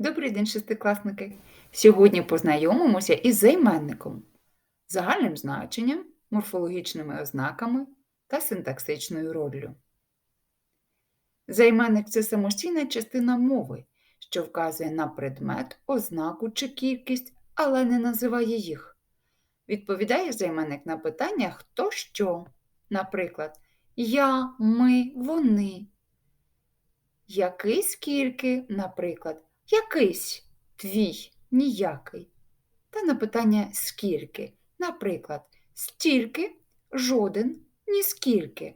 Добрий день, шестикласники! Сьогодні познайомимося із займенником, загальним значенням, морфологічними ознаками та синтаксичною роллю. Займенник це самостійна частина мови, що вказує на предмет, ознаку чи кількість, але не називає їх. Відповідає займенник на питання хто що. Наприклад, я, ми, вони. Який скільки, наприклад, якийсь твій, ніякий. Та на питання скільки. Наприклад, стільки, жоден, ніскільки.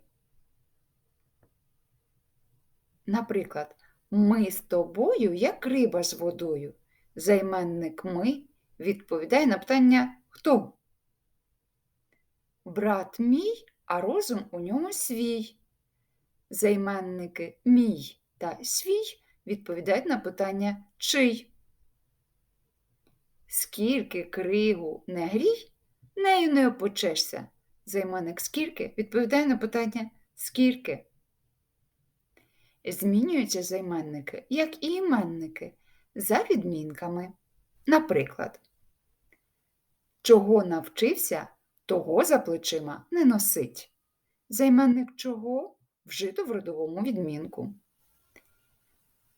Наприклад, ми з тобою, як риба з водою. Займенник ми відповідає на питання хто? Брат мій, а розум у ньому свій. Займенники мій та свій відповідають на питання чий. Скільки кригу не грій, нею не опочешся. Займенник скільки відповідає на питання скільки. Змінюються займенники, як і іменники, за відмінками. Наприклад, чого навчився, того за плечима не носить. Займенник чого вжито в родовому відмінку.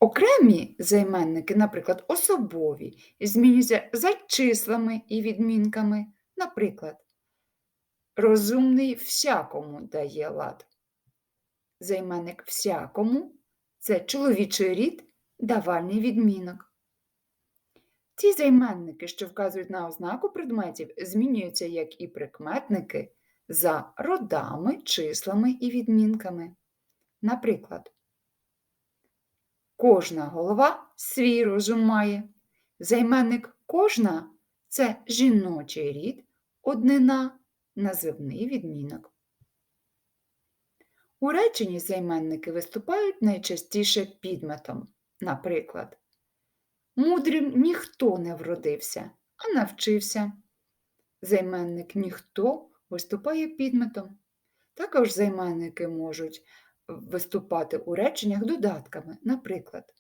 Окремі займенники, наприклад, особові, змінюються за числами і відмінками. Наприклад, розумний всякому дає лад. Займенник всякому це чоловічий рід, давальний відмінок. Ті займенники, що вказують на ознаку предметів, змінюються як і прикметники за родами, числами і відмінками. Наприклад, Кожна голова свій розум має. Займенник кожна це жіночий рід, однина, називний відмінок. У реченні займенники виступають найчастіше підметом. Наприклад, мудрим ніхто не вродився, а навчився. Займенник ніхто виступає підметом. Також займенники можуть виступати у реченнях додатками. Наприклад,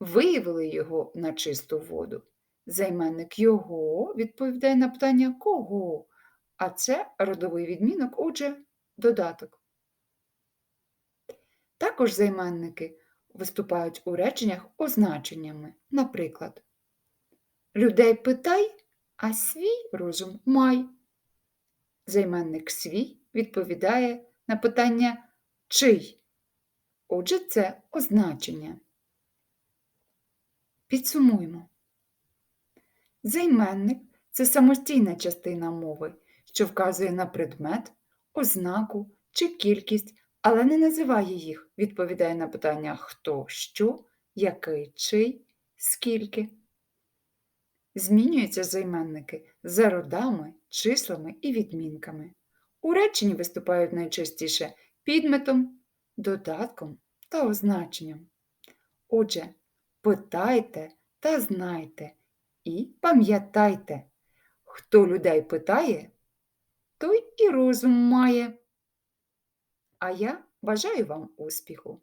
виявили його на чисту воду. Займенник його відповідає на питання кого, а це родовий відмінок, отже, додаток. Також займенники виступають у реченнях означеннями. Наприклад, людей питай, а свій розум май. Займенник свій відповідає на питання чий. Отже, це означення. Підсумуємо. Займенник це самостійна частина мови, що вказує на предмет, ознаку чи кількість, але не називає їх, відповідає на питання хто, що, який, чий, скільки. Змінюються займенники за родами, числами і відмінками. У реченні виступають найчастіше підметом, додатком та означенням. Отже, питайте та знайте і пам'ятайте, хто людей питає, той і розум має. А я бажаю вам успіху!